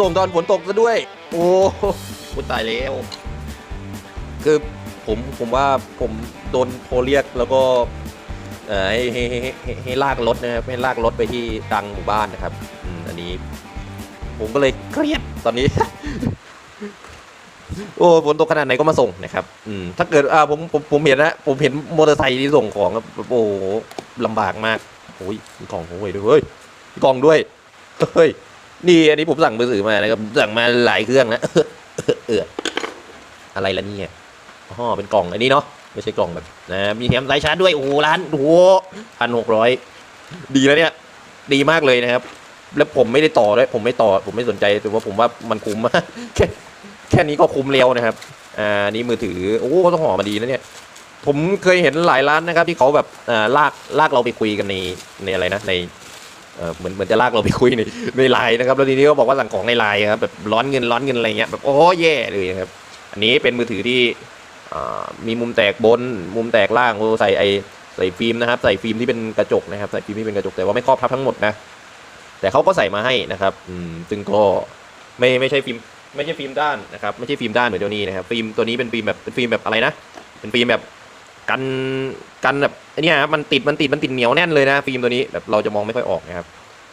ส่งตอนฝนตกซะด้วย โอ้กูตายแล้ว คือผมผมว่าผมโดนโทรเรียกแล้วก็เอ่อให้ให้ให้ให้ให้ลากรถนะครับให้ลากรถไปที่กลางหมู่บ้านนะครับอืมอันนี้ ผมก็เลยเครียดตอนนี้ โอ้ฝนตกขนาดไหนก็มาส่งนะครับ อืมถ้าเกิดอ่าผมผมผมเห็นนะผมเห็นมอเตอร์ไซค์ที่ส่งของครับโอ้โหลำบากมากโอ้ยมีกล่องของเว้ยด้วยเฮ้ยมีกล่องด้วยเฮ้ย นี่อันนี้ผมสั่งมือถือมานะครับ สั่งมาหลายเครื่องนะเอออะไรละเนี่ยอ๋อเป็นกล่องอันนี้เนาะไม่ใช่กล่องแบบนะมีแถมสายชาร์จด้วยโอ้โหร้านโอ้โหพันหกร้อยดีแล้วเนี่ย ดีมากเลยนะครับ แล้วผมไม่ได้ต่อด้วยผมไม่ต่อ ผมไม่สนใจแต่ว่าผมว่ามันคุ้มมากแค่แค่นี้ก็คุ้มเร็วนะครับอ่านี่มือถือโอ้ต้องห่อมาดีนะเนี่ย ผมเคยเห็นหลายร้านนะครับ ที่เขาแบบอ่าลากลากเราไปคุยกันในในอะไรนะใน เหมือนเหมือนจะลากเราไปคุยในในไลน์นะครับแล้วทีนี้ก็บอกว่าสั่งของในไลน์ครับแบบร้อนเงินร้อนเงินอะไรเงี้ยแบบโอ้แย่เลยครับอันนี้เป็นมือถือที่มีมุมแตกบนมุมแตกล่างโอ้ใส่ไอใส่ฟิล์มนะครับใส่ฟิล์มที่เป็นกระจกนะครับใส่ฟิล์มที่เป็นกระจกแต่ว่าไม่ครอบทับทั้งหมดนะแต่เขาก็ใส่มาให้นะครับอืมซึ่งก็ไม่ไม่ใช่ฟิล์มไม่ใช่ฟิล์มด้านนะครับไม่ใช่ฟิล์มด้านเหมือนเดี๋ยวนี้นะครับฟิล์มตัวนี้เป็นฟิล์มแบบเป็นฟิล์มแบบอะไรนะเป็นฟิล์มแบบ กันกันแบบเนี่ยครับมันติดมันติดมันติดเหนียวแน่นเลยนะฟิล์มตัวนี้แบบเราจะมองไม่ค่อยออกนะครับ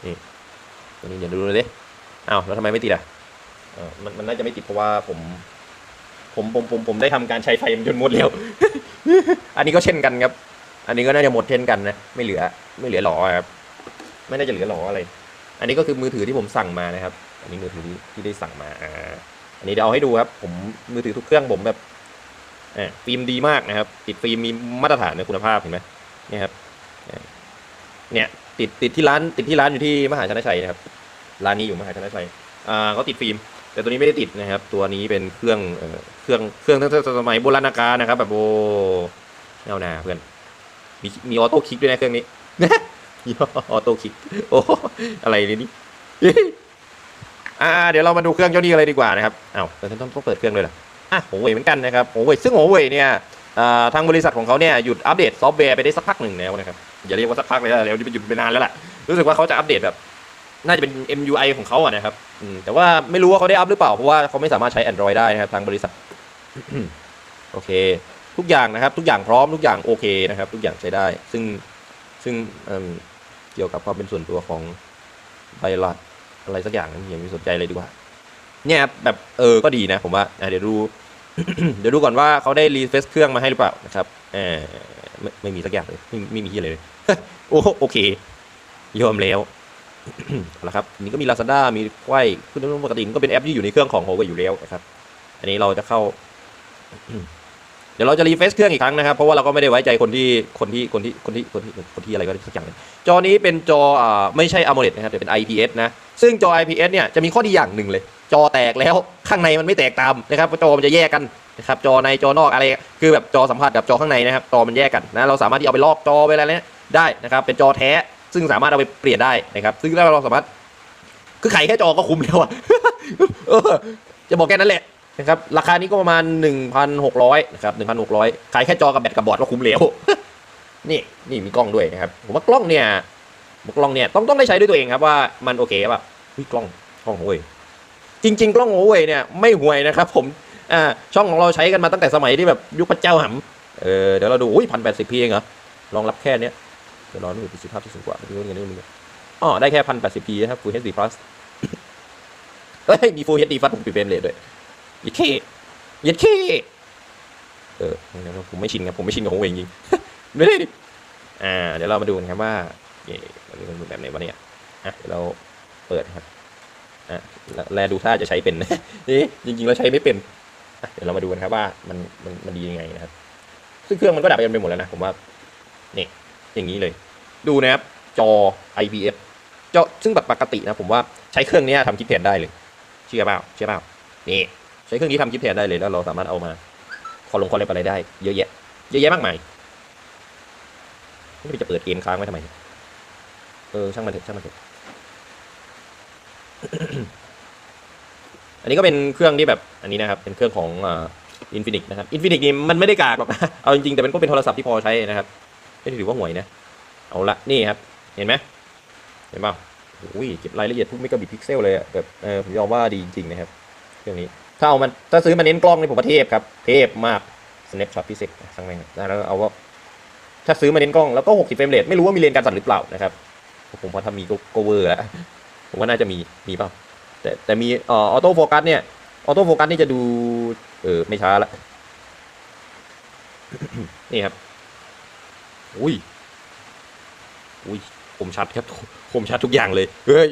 นี่ตัวนี้เดี๋ยวดูเลยดิอ้าวแล้วทำไมไม่ติดอะเออมันมันน่าจะไม่ติดเพราะว่าผม ผมผมผมผมได้ทำการใช้ไฟมันจนหมดแล้ว อันนี้ก็เช่นกันครับ อันนี้ก็น่าจะหมดเช่นกันนะไม่เหลือ ไม่เหลือหลอครับไม่น่าจะเหลือหลออะไร อันนี้ก็คือมือถือที่ผมสั่งมานะครับ อันนี้มือถือที่ได้สั่งมาอ่าอันนี้เดี๋ยวเอาให้ดูครับ ผมมือถือทุกเครื่องผมแบบ ฟิล์มดีมากนะครับ ติดฟิล์มมีมาตรฐานในคุณภาพเห็นไหมเนี่ยครับเนี่ยติดติดที่ร้านติดที่ร้านอยู่ที่มหาชนชัยนะครับร้านนี้อยู่มหาชนชัยอ่าเขาติดฟิล์ม แต่ตัวนี้ไม่ได้ติดนะครับ ตัวนี้เป็นเครื่องเครื่องเครื่องตั้งแต่สมัยโบราณกาลนะครับ แบบโบแนวหนาเพื่อนมีมีออโต้คลิกด้วยนะเครื่องนี้ยี่ห้อออโต้คลิกโอ้อะไรเนี่ยนี่อ่า เดี๋ยวเรามาดูเครื่องเจ้านี้กันเลยดีกว่านะครับอ้าวแต่ต้องต้องเปิดเครื่องเลยเหรอ อะโหเว่ยเหมือนกันนะครับโหเว่ยซึ่งโหเว่ยเนี่ยทางบริษัทของเขาเนี่ยหยุดอัปเดตซอฟต์แวร์ไปได้สักพักหนึ่งแล้วนะครับอย่าเรียกว่าสักพักเลยนะเดี๋ยวจะไปหยุดไปนานแล้วล่ะรู้สึกว่าเขาจะอัปเดตแบบน่าจะเป็น MUI ของเขาอะนะครับแต่ว่าไม่รู้ว่าเขาได้อัพหรือเปล่า เพราะว่าเขาไม่สามารถใช้ Android ได้นะครับทางบริษัท โอเค ทุกอย่างนะครับ ทุกอย่างพร้อมทุกอย่างโอเคนะครับ ทุกอย่างใช้ได้ ซึ่งซึ่งเเกี่ยวกับความเป็นส่วนตัวของไบรัสอะไรสักอย่างนั้นอย่าไปสนใจเลยดีกว่า เนี่ยแบบเออก็ดีนะผมว่าเดี๋ยวดู เดี๋ยวดูก่อนว่าเขาได้รีเฟซเครื่องมาให้หรือเปล่านะครับเออไม่ไม่มีสักอย่างเลยไม่ไม่มีที่อะไรเลยโอ้โอเคยอมแล้วเอาละครับนี่ก็มี Lazada มีไขว้คือปกติมันก็เป็นแอปที่อยู่ในเครื่องของโฮก็อยู่แล้วนะครับ อันนี้เราจะเข้า ดี๋ยวเราจะรีเฟซเครื่องอีกครั้งนะครับ เพราะว่าเราก็ไม่ได้ไว้ใจคนที่คนที่คนที่คนที่คนที่คนที่อะไรก็ได้สักอย่างนึงจอนี้เป็นจออ่าไม่ใช่ AMOLED นะครับแต่เป็น IPS นะ ซึ่งจอ IPS เนี่ยจะมีข้อดีอย่างหนึ่งเลย จอแตกแล้วข้างในมันไม่แตกตามนะครับจอมันจะแยกกันนะครับจอในจอนอกอะไรคือแบบจอสัมผัสกับจอข้างในนะครับจอมันแยกกันนะเราสามารถที่เอาไปลอกจอไปอะไรเนี้ยได้นะครับเป็นจอแท้ ซึ่งสามารถเอาไปเปลี่ยนได้นะครับ ซึ่งถ้าเราสามารถคือไขแค่จอก็คุ้มแล้วอะจะบอกแค่นั้นแหละ นะครับราคานี้ก็ประมาณ 1,600นะครับ1,600 ขายแค่จอกับแบตกับบอร์ดก็คุ้มแล้วนี่นี่มีกล้องด้วยนะครับผมว่ากล้องเนี่ยกล้องเนี่ยต้องต้องได้ใช้ด้วยตัวเองครับว่ามันโอเคป่ะเฮ้ยกล้องกล้องโอ้ยจริง ๆ กล้องโอ้ยเนี่ยไม่ห่วยนะครับ ผมอ่าช่องของเราใช้กันมาตั้งแต่สมัยที่แบบยุคพระเจ้าหำเออเดี๋ยวเราดูอุ้ยพันแปดสิบพีเองเหรอรองรับแค่เนี้ยเดี๋ยวรอดูประสิทธิภาพที่สูงกว่าดูเงินนี่มึงอ๋อได้แค่พันแปดสิบพีนะครับ Full HD Plus เฮ้ยมี Full HD Plus ผมปิดเฟรมเรทด้วย ยัดเข้ยัดเข้เออผมไม่ชินครับผมไม่ชินกับของเองจริงไม่ได้ดิอ่า เดี๋ยวเรามาดูกันครับว่าเย่มันเป็นแบบไหนวะเนี่ยอะเดี๋ยวเราเปิดครับอะแล้วดูท่าจะใช้เป็นนี่จริงๆเราใช้ไม่เป็นเดี๋ยวเรามาดูกันครับว่ามันมันมันดียังไงนะครับ ซึ่งเครื่องมันก็ดับไปหมดแล้วนะผมว่านี่อย่างนี้เลย ดูนะครับจอ IPS จอซึ่งแบบปกตินะผมว่าใช้เครื่องนี้ทำคลิปแทนได้เลย เชื่อเปล่าเชื่อเปล่านี่ ช้เครื่องนี้ทำคลิปแทนได้เลยแล้วเราสามารถเอามาคอลงคอลเลบอะไรได้เยอะแยะ เยอะแยะมากมายไม่รู้จะเปิดเกมค้างไว้ทำไม เออช่างมันเถอะช่างมันเถอะอันนี้ก็เป็นเครื่องที่แบบอันนี้นะครับ เป็นเครื่องของอินฟินิกนะครับอินฟินิกนี่มันไม่ได้กากหรอกนะเอาจริงๆแต่มันก็เป็นโทรศัพท์ที่พอใช้นะครับไม่ถือว่าห่วยนะ เอาละนี่ครับ เห็นไหมเห็นเปล่าโอ้ยเก็บรายละเอียดทุกเมกะบิตพิกเซลเลยอะแบบเออผมยอมว่าดีจริงๆนะครับ เครื่องนี้ ถ้าเอามันถ้าซื้อมาเน้นกล้องนี่ผมว่าเทพครับ เทพมาก snapshot พิเศษสั่งแม่งแล้วเอาว่า ถ้าซื้อมาเน้นกล้องแล้วก็ 60 เฟรมเรทไม่รู้ว่ามีเลนการสั่นหรือเปล่านะครับผมว่าถ้ามีก็กเวอร์แล้วผมว่าน่าจะมีมีเปล่าแต่แต่มีอ่อออโต้โฟกัสเนี่ยออโต้โฟกัสนี่จะดู เออไม่ช้าละนี่ครับ อุ้ย อุ้ยคมชัดครับคมชัดทุกอย่างเลย เฮ้ย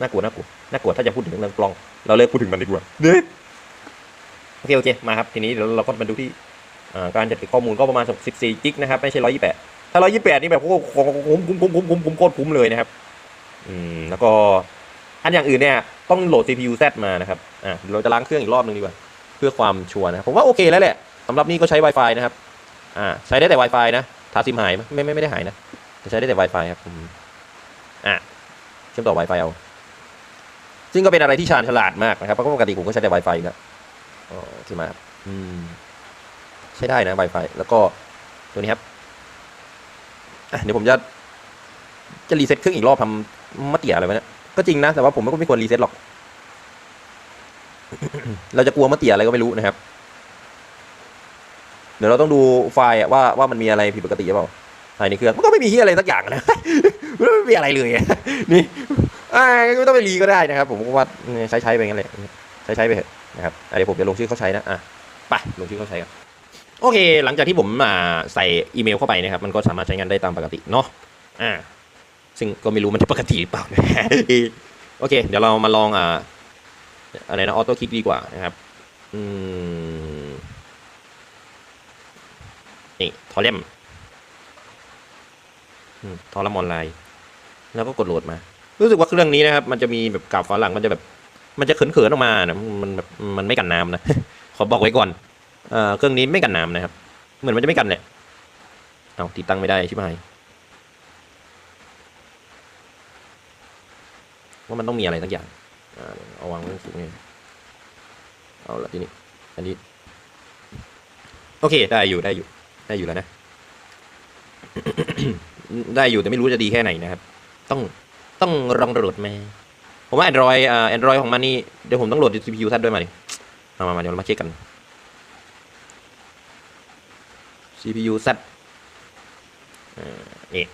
น่ากลัวน่ากลัวน่ากลัวถ้าจะพูดถึงเรื่องกล้อง เราเลิกพูดถึงมันดีกว่าเฮ้ยโอเคโอเคมาครับทีนี้เดี๋ยวเราก็มาดูที่การจัดเก็บข้อมูลก็ประมาณ14จิกนะครับไม่ใช่ 128 ถ้า 128 นี่แบบโอ้โหคุ้มคุ้มคุ้มคุ้มคุ้มคุ้มโคตรคุ้มเลยนะครับอืมแล้วก็อันอย่างอื่นเนี่ยต้องโหลด CPU Z มานะครับอะเราจะล้างเครื่องอีกรอบหนึงดีกว่าเพื่อความชัวร์นะผมว่าโอเคแล้วแหละสำหรับนี่ก็ใช้ Wi-Fi นะครับอ่าใช้ได้แต่ Wi-Fi นะถาซิมหายไหมไม่ไม่ไม่ได้หายนะใช้ได้แต่ Wi-Fi ครับอะเชื่อมต่อ Wi-Fi เอา ซึ่งก็เป็นอะไรที่ชาญฉลาดมากนะครับเพราะปกติผมก็ใช้แต่ Wi-Fi อยู่แล้วอ๋อที่มาครับอืมใช้ได้นะ Wi-Fi แล้วก็ตัวนี้ครับอะเดี๋ยวผมจะจะรีเซ็ตเครื่องอีกรอบทำมะเตี่ยอะไรวะเนี่ยก็จริงนะแต่ว่าผมก็ไม่ควรรีเซ็ตหรอก เราจะกลัวมะเตี่ยอะไรก็ไม่รู้นะครับ เดี๋ยวเราต้องดูไฟล์อะว่าว่ามันมีอะไรผิดปกติหรือเปล่าภายในเครื่องมันก็ไม่มีที่อะไรสักอย่างนะไม่มีอะไรเลยนี่ อ่าไม่ต้องไปรีก็ได้นะครับ ผมก็ว่าใช้ใช้ไปงั้นแหละใช้ใช้ไปเถอะนะครับเดี๋ยวผมจะลงชื่อเขาใช้นะอะไปลงชื่อเขาใช้กันโอเค หลังจากที่ผมอ่าใส่อีเมลเข้าไปนะครับ มันก็สามารถใช้งานได้ตามปกติเนาะอ่าซึ่งก็ไม่รู้มันจะปกติหรือเปล่านะโอเค เดี๋ยวเรามาลองอ่าอะไรนะออโต้คลิกดีกว่านะครับอืมนี่ทอเลมอืมทอลมออนไลน์ แล้วก็กดโหลดมา รู้สึกว่าเครื่องนี้นะครับ มันจะมีแบบกราบฝาหลังมันจะแบบ มันจะเขินๆออกมานะมันแบบมันไม่กันน้ำนะ ขอบอกไว้ก่อนเอ่อเครื่องนี้ไม่กันน้ำนะครับ เหมือนมันจะไม่กันเนี่ยเอาติดตั้งไม่ได้ใช่ไหมว่ามันต้องมีอะไรสักอย่างเอาวางไว้สูงนี่เอาละทีนี้อันนี้ โอเค ได้อยู่ได้อยู่ ได้อยู่แล้วนะ ได้อยู่แต่ไม่รู้จะดีแค่ไหนนะครับ ต้อง ต้องลองโหลดไหมผมว่า Android อ่า Android ของมันนี่ เดี๋ยวผมต้องโหลด CPU ทัดด้วยมาดิมามามาเดี๋ยวเรามาเช็คกัน CPU Z อ่านี่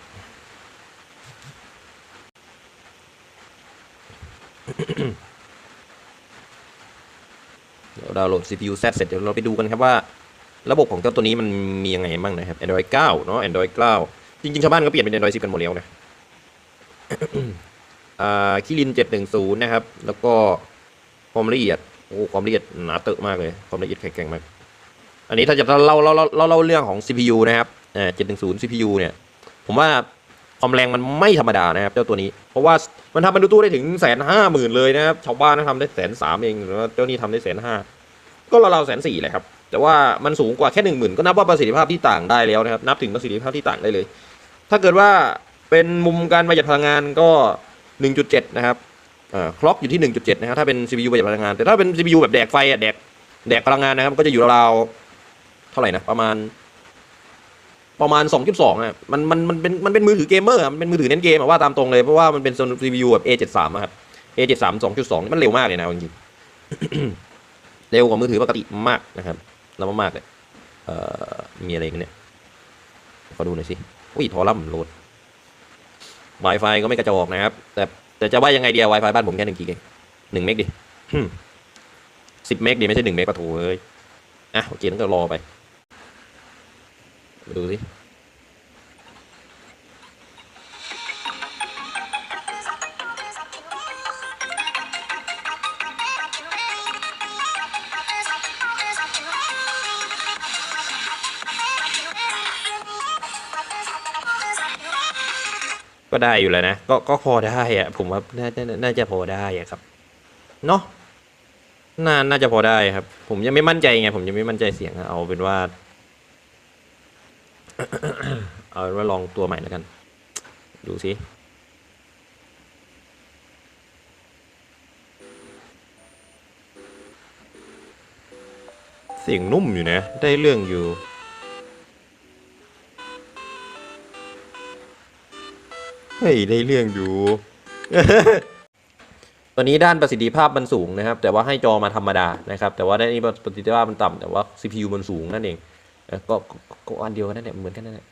เดี๋ยวดาวน์โหลด CPU Z เสร็จเดี๋ยวเราไปดูกันครับว่า ระบบของเจ้าตัวนี้มันมียังไงบ้างนะครับ Android 9 เนาะ Android 9 จริงๆ ชาวบ้านก็เปลี่ยนเป็น Android 10 กันหมดแล้วนะ คิริน710นะครับ แล้วก็ความละเอียดโอ้ความละเอียดหนาเตอะมากเลย ความละเอียดแข็งแกร่งมาก อันนี้ถ้าจะเล่าเล่าเล่าเล่าเล่าเรื่องของ CPU นะครับเอ่อ710 CPU เนี่ย ผมว่าความแรงมันไม่ธรรมดานะครับ เจ้าตัวนี้ เพราะว่ามันทำบรรทุกตู้ได้ถึงแสนห้าหมื่นเลยนะครับ ชาวบ้านทำได้แสนสามเองแล้วเจ้านี้ทำได้แสนห้าก็เราเราแสนสี่เลยครับ แต่ว่ามันสูงกว่าแค่หนึ่งหมื่นก็นับว่าประสิทธิภาพที่ต่างได้แล้วนะครับ นับถึงประสิทธิภาพที่ต่างได้เลย ถ้าเกิดว่า เป็นมุมการประหยัดพลังงานก็ 1.7 นะครับอ่อคล็อกอยู่ที่ 1.7 นะครับถ้าเป็น CPU ประหยัดพลังงาน แต่ถ้าเป็น CPU แบบแดกไฟอะแดกแดกพลังงานนะครับ ก็จะอยู่ราวๆเท่าไหร่นะประมาณ ประมาณ 2.2อะมันมันมันเป็นมันเป็นมือถือเกมเมอร์มันเป็นมือถือเน้นเกมอะว่าตามตรงเลย เพราะว่ามันเป็น CPU แบบ A73 อะครับ A73 2.2นี่มันเร็วมากเลยนะจริงเร็วกว่ามือถือปกติมากนะครับแล้วมากเลยเอ่อมีอะไรกันเนี่ยขอดูหน่อยสิอุ้ยทอรัมโหลด Wi-Fi ก็ไม่กระจอกนะครับ แต่แต่จะว่ายังไงเดียว Wi-Fi บ้านผมแค่หนึ่งกิกเองหนึ่งเมกดิสิบเมกดิไม่ใช่หนึ่งเมกปะโถเอ้ยอะโอเคต้องก็รอไปมาดูสิ ก็ได้อยู่แล้วนะ ก็ก็พอได้อะผมว่าน่าน่าน่าจะพอได้อะครับเนาะน่าน่าจะพอได้ครับ ผมยังไม่มั่นใจไงผมยังไม่มั่นใจเสียงเอาเป็นว่า เอาเป็นว่าลองตัวใหม่แล้วกัน ดูสิเสียงนุ่มอยู่นะ ได้เรื่องอยู่ เฮ้ยได้เรื่องอยู่ ตัวนี้ด้านประสิทธิภาพมันสูงนะครับ แต่ว่าให้จอมาธรรมดานะครับ แต่ว่าด้านนี้ประสิทธิภาพมันต่ำแต่ว่า CPU มันสูงนั่นเองก็ก็ก็อันเดียวกันนั่นแหละเหมือนกันนั่นแหละ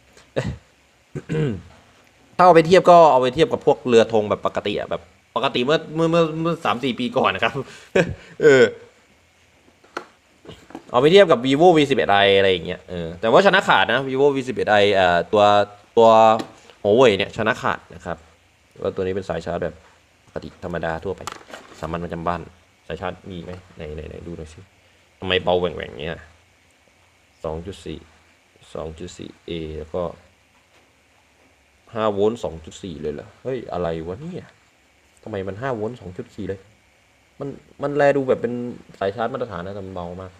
ถ้าเอาไปเทียบก็เอาไปเทียบกับพวกเรือธงแบบปกติอะแบบ ปกติเมื่อเมื่อเมื่อเมื่อสามสี่ปีก่อนนะครับ เออ เอาไปเทียบกับ vivo v 1 1 i อะไรอย่างเงี้ยเออแต่ว่าชนะขาดนะ vivo v 1 1 i เอ่อตัวตัว หัวเว่ยเนี่ยชนะขาดนะครับว่าตัวนี้เป็นสายชาร์จแบบปกติธรรมดาทั่วไป สามัญประจำบ้าน สายชาร์จมีไหมไหนไหนไหนดูหน่อยสิทำไมเบาแหว่งแหว่งๆเงี้ยสองจุดสี่สองจุดสี่เอแล้วก็ห้าโวลต์สองจุดสี่เลยเหรอ เฮ้ย อะไรวะเนี่ยทำไมมันห้าโวลต์สองจุดสี่เลย มัน มันแลดูแบบเป็นสายชาร์จมาตรฐานนะแต่มันเบามาก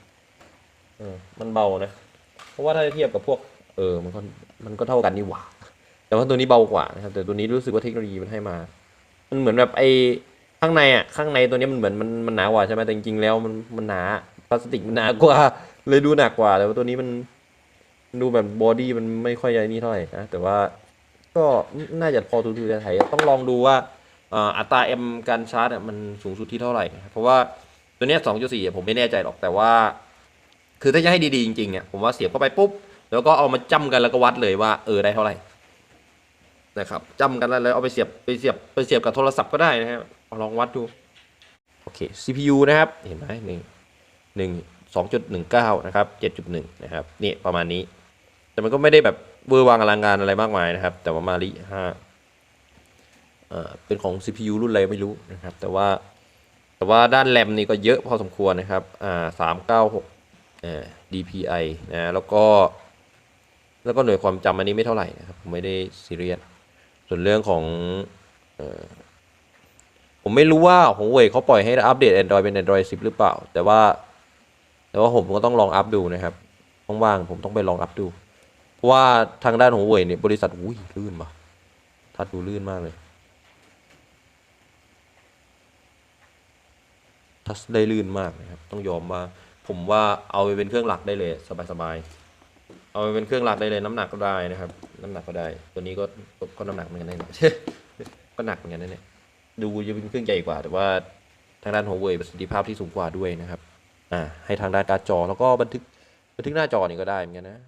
เออมันเบานะ เพราะว่าถ้าเทียบกับพวก เออ มันก็ มันก็เท่ากันนี่หว่า แต่ว่าตัวนี้เบากว่านะครับแต่ตัวนี้รู้สึกว่าเทคโนโลยีมันให้มา มันเหมือนแบบไอ้ข้างในอะข้างในตัวนี้มันเหมือนมันมันหนากว่าใช่ไหมแต่จริงๆแล้วมันมันหนาพลาสติกมันหนากว่า เลยดูหนักกว่า แต่ว่าตัวนี้มันดูแบบบอดี้มันไม่ค่อยใหญ่นี่เท่าไหร่นะแต่ว่าก็น่าจะพอทูๆไทยๆต้องลองดูว่าอ่าอัตราเอ็มการชาร์จมันสูงสุดที่เท่าไหร่นะเพราะว่าตัวนี้สองจุดสี่ผมไม่แน่ใจหรอกแต่ว่า คือถ้าจะให้ดีๆจริงๆเนี่ยผมว่าเสียบเข้าไปปุ๊บ แล้วก็เอามาจ้ำกันแล้วก็วัดเลยว่าเออได้เท่าไหร่ นะครับจำกันแล้วเอาไปเสียบไปเสียบไปเสียบกับโทรศัพท์ก็ได้นะครับอลองวัดดูโอเค CPU นะครับเห็นไหมหนึ่งหนึ่งสองจุดหนึ่งเก้านะครับเจ็ดจุดหนึ่งนะครับนี่ประมาณนี้ แต่มันก็ไม่ได้แบบเวอร์วังอลังการอะไรมากมายนะครับ แต่ว่ามาริห้าเอ่อเป็นของ CPU รุ่นอะไรไม่รู้นะครับ แต่ว่าแต่ว่าด้านแรมนี่ก็เยอะพอสมควรนะครับอ่าสามเก้าหกเอ่อ DPI นะแล้วก็แล้วก็หน่วยความจำอันนี้ไม่เท่าไหร่นะครับ ผมไม่ได้ซีเรียส ส่วนเรื่องของออผมไม่รู้ว่าของเว่ยเขาปล่อยให้อัปเดต Android เป็น Android 10 หรือเปล่า แต่ว่า แต่ว่าผมก็ต้องลองอัพดูนะครับว่างๆผมต้องไปลองอัพดู เพราะว่าทางด้านของเว่ยเนี่ยบริษัทอุ้ยลื่นปะทัดดูลื่นมากเลย ทัชได้ลื่นมากนะครับ ต้องยอมว่าผมว่าเอาไปเป็นเครื่องหลักได้เลย สบายๆ เอาเป็นเครื่องหลักได้เลยน้ำหนักก็ได้นะครับ น้ำหนักก็ได้ ตัวนี้ก็ก็น้ำหนักเหมือนกันแน่นอนก็หนักเหมือนกันนั่นแหละดูจะเป็นเครื่องใหญ่กว่า แต่ว่าทางด้านหัวเว่ยประสิทธิภาพที่สูงกว่าด้วยนะครับ อ่าให้ทางด้านการ์ดจอแล้วก็บันทึกบันทึกหน้าจอนี่ก็ได้เหมือนกันนะ